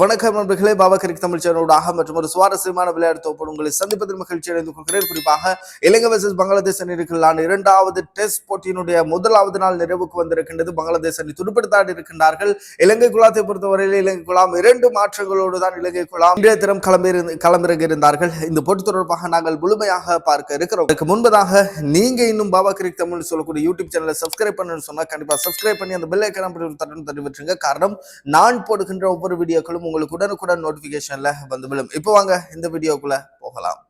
வணக்கம் நண்பர்களே பாபா கிரிக் தமிழ் சேனலோடாக மற்றும் ஒரு சுவாரஸ்யமான விளையாட்டு தொகுப்பு உங்களை சந்திப்பதில் மகிழ்ச்சி அடைந்து கொள்கிறேன். குறிப்பாக இலங்கை வர்சஸ் பங்களாதேஷ் அணிகளுக்கான இரண்டாவது டெஸ்ட் போட்டியினுடைய முதலாவது நாள் நிறைவுக்கு வந்திருக்கின்றது. பங்களாதேஷ் அணி துடுப்படுத்தாடி இருக்கின்றார்கள். இலங்கை குலாத்தை பொறுத்தவரையில் இலங்கை குழாம் இரண்டு மாற்றங்களோடு தான் இலங்கை குளம் இன்றைய தினம் கிளம்பி களமிறங்கி இருந்தார்கள் இந்த போட்டி தொடர்பாக நாங்கள் முழுமையாக பார்க்க இருக்கிறோம். அதுக்கு முன்பதாக நீங்க இன்னும் பாபா கிரிக் தமிழ் சொல்லக்கூடிய யூடியூப் சேனலை சப்ஸ்கிரைப் பண்ணணும்னு சொன்னா கண்டிப்பா சப்ஸ்கிரைப் பண்ணி அந்த பெல் ஐக்கன் அப்படி ஒரு தட்டி விட்டுருங்க. காரணம் நான் போடுகின்ற ஒவ்வொரு வீடியோக்களும் உங்களுக்கு உடனுக்குடன் நோட்டிபிகேஷன்ல வந்து விழும். இப்போ வாங்க இந்த வீடியோக்குள்ள போகலாம்.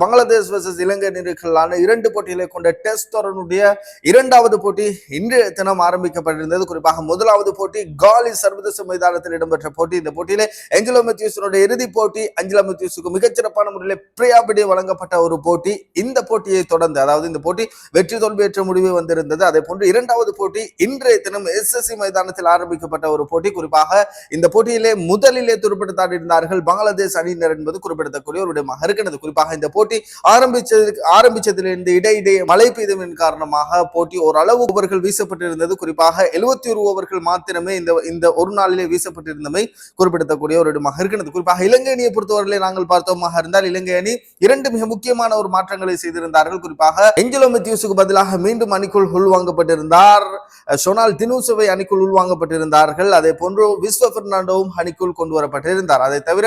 பங்களாதேஷ் வர்சஸ் இலங்கை நிறுக்கலான இரண்டு போட்டிகளை கொண்ட டெஸ்ட் தொடருடைய இரண்டாவது போட்டி இன்றைய தினம் ஆரம்பிக்கப்பட்டிருந்தது. குறிப்பாக முதலாவது போட்டி காலி சர்வதேச மைதானத்தில் இடம்பெற்ற போட்டி. இந்த போட்டியிலே ஏஞ்சலோ மெத்யூஸனுடைய இறுதிப் போட்டி அஞ்சலா மெத்யூஸுக்கு மிகச்சிறப்பான முறையில் பிரியாபிடி வழங்கப்பட்ட ஒரு போட்டி. இந்த போட்டியை தொடர்ந்து அதாவது இந்த போட்டி வெற்றி தோல்வியற்ற முடிவு வந்திருந்தது. அதே போன்று இரண்டாவது போட்டி இன்றைய தினம் எஸ்எஸ்சி மைதானத்தில் ஆரம்பிக்கப்பட்ட ஒரு போட்டி. குறிப்பாக இந்த போட்டியிலே முதலிலே துருப்பிடத்தாடி இருந்தார்கள் பங்களாதேஷ் அணியினர் என்பது குறிப்பிடத்தக்கூடிய ஒரு விடமாக இருக்கிறது குறிப்பாக இந்த போட்டி போட்டி ஆரம்பிச்சதுக்கு ஆரம்பிச்சதிலிருந்து இடையிடையே மழை பெய்தவின் காரணமாக போட்டி ஓரளவு ஓவர்கள் வீசப்பட்டிருந்தது. குறிப்பாக எழுபத்தி ஒரு ஓவர்கள் மாத்திரமே இந்த இந்த ஒரு நாளிலே வீசப்பட்டிருந்தமை குறிப்பிடத்தக்கூடிய ஒரு இடமாக இருக்கிறது. குறிப்பாக இலங்கை அணியை பொறுத்தவரையிலே நாங்கள் பார்த்தோமாக இருந்தால் இலங்கை அணி இரண்டு மிக முக்கியமான ஒரு மாற்றங்களை செய்திருந்தார்கள். குறிப்பாக எஞ்சலோ மெத்யூஸுக்கு பதிலாக மீண்டும் அணிக்குள் உள்வாங்கப்பட்டிருந்தார். சொனால் தினூசுவை அணிக்குள் உள்வாங்கப்பட்டிருந்தார்கள். அதே போன்று விஸ்வ பெர்னாண்டோவும் அணிக்குள் கொண்டு வரப்பட்டிருந்தார். அதை தவிர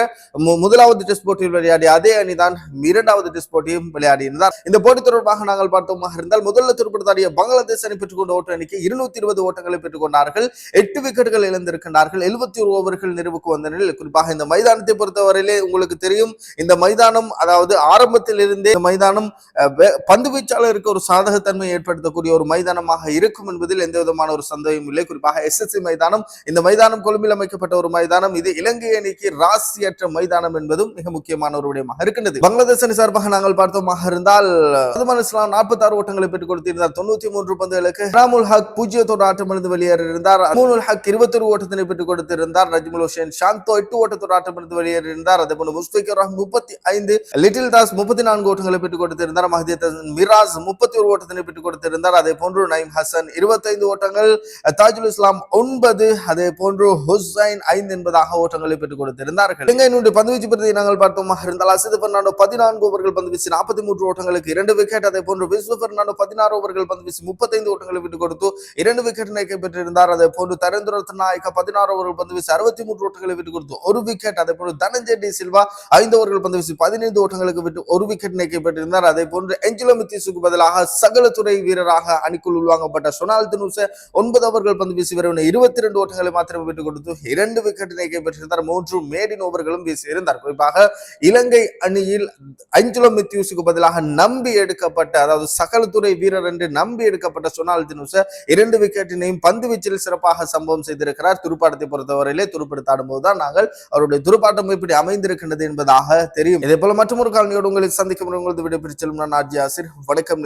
முதலாவது டெஸ்ட் போட்டியில் விளையாடிய அதே அணிதான் இரண்டாவது இரண்டாவது டெஸ்ட் போட்டியும் விளையாடி இருந்தார் இந்த போட்டி தொடர்பாக நாங்கள் பார்த்தோமாக இருந்தால் முதல்ல துருப்பிடத்தாடிய பங்களாதேஷ் அணி பெற்றுக்கொண்ட ஓட்ட அணிக்கு இருநூத்தி இருபது ஓட்டங்களை பெற்றுக் கொண்டார்கள் எட்டு விக்கெட்டுகள் இழந்திருக்கின்றார்கள். எழுபத்தி ஒரு ஓவர்கள் நிறைவுக்கு வந்த நிலையில் குறிப்பாக இந்த மைதானத்தை பொறுத்தவரையிலே உங்களுக்கு தெரியும் இந்த மைதானம் அதாவது ஆரம்பத்தில் இருந்தே மைதானம் பந்து வீச்சாளருக்கு ஒரு சாதகத்தன்மை ஏற்படுத்தக்கூடிய ஒரு மைதானமாக இருக்கும் என்பதில் எந்த விதமான ஒரு சந்தேகம் இல்லை. குறிப்பாக எஸ்எஸ்சி மைதானம் இந்த மைதானம் கொழும்பில் அமைக்கப்பட்ட ஒரு மைதானம் இது இலங்கை அணிக்கு ராசியற்ற மைதானம் என்பதும் மிக முக்கியமான ஒரு விடயமாக இருக்கின்றது. பங்களாதேஷ் அணி சார்பாக நாங்கள் பார்த்தோமாக இருந்தால் அதுமான் இஸ்லாம் நாற்பத்தாறு ஓட்டங்களை பெற்றுக் கொடுத்திருந்தார். தொண்ணூத்தி மூன்று பந்துகளுக்கு ராமுல் ஹக் பூஜ்ஜியத்தோடு ஆட்டமிருந்து வெளியேறியிருந்தார். அமூனுல் ஹக் இருபத்தொரு ஓட்டத்தினை பெற்றுக் கொடுத்திருந்தார். நஜ்முல் ஹுசேன் ஷாந்தோ எட்டு ஓட்டத்தோடு ஆட்டமிருந்து வெளியேறியிருந்தார். அதே போல முஸ்பிகர் முப்பத்தி ஐந்து லிட்டில் தாஸ் முப்பத்தி நான்கு ஓட்டங்களை பெற்றுக் கொடுத்திருந்தார். மஹதியத் மிராஸ் முப்பத்தி ஒரு ஓட்டத்தினை பெற்றுக் கொடுத்திருந்தார். அதே போன்று நைம் ஹசன் இருபத்தைந்து ஓட்டங்கள் தாஜுல் இஸ்லாம் ஒன்பது அதே போன்று ஹுசைன் ஐந்து என்பதாக ஓட்டங்களை பெற்றுக் கொடுத்திருந்தார்கள். இலங்கையினுடைய பந்துவீச்சு பிரதியை நாங்கள் பார்த்தோமாக இருந்தால் அசித் பெர்னாண்டோ பதினான்கு ஓவர்கள் பந்து வீசி நாற்பத்தி மூன்று ஓட்டங்களுக்கு இரண்டு விக்கெட் அதே போன்று விஸ்வ பெர்னாண்டோ பதினாறு ஓவர்கள் பந்து வீசி முப்பத்தைந்து ஓட்டங்களை விட்டு கொடுத்து இரண்டு விக்கெட்டினை கைப்பற்றியிருந்தார் அதே போன்று தரேந்திர நாயக்கா பதினாறு ஓவர்கள் பந்து வீசி அறுபத்தி மூன்று ஓட்டங்களை விட்டு கொடுத்து ஒரு விக்கெட் அதே போன்று தனஞ்சய் டி சில்வா ஐந்து ஓவர்கள் பந்து வீசி பதினைந்து ஓட்டங்களுக்கு விட்டு ஒரு விக்கெட்டினை கைப்பற்றியிருந்தார் அதே போன்று எஞ்சலோ மித்திசுக்கு பதிலாக சகல துறை வீரராக அணிக்குள் உள்வாங்கப்பட்ட சொனால் தினுச ஒன்பது ஓவர்கள் பந்து வீசி வெறும் இருபத்தி இரண்டு ஓட்டங்களை மாத்திரம் விட்டு கொடுத்து இரண்டு விக்கெட்டினை கைப்பற்றியிருந்தார் மூன்று மேடின் ஓவர்களும் வீசியிருந்தார். குறிப்பாக இலங்கை அணியில் அஞ்சலோ மித்யூஸுக்கு பதிலாக நம்பி எடுக்கப்பட்ட அதாவது சகலத்துறை வீரர் என்று நம்பி எடுக்கப்பட்ட சொனால் தினுச இரண்டு விக்கெட்டினையும் பந்து வீச்சில் சிறப்பாக சம்பவம் செய்திருக்கிறார். துடுப்பாட்டத்தை பொறுத்தவரையிலே துடுப்படுத்தாடும் போதுதான் நாங்கள் அவருடைய துடுப்பாட்டம் இப்படி அமைந்திருக்கின்றது என்பதாக தெரியும். இதே போல மற்றொரு காலனியோடு உங்களை சந்திக்கும் உங்களது விடைபெற்று செல்லும் நான் ஆர்ஜி ஆசிர். வணக்கம்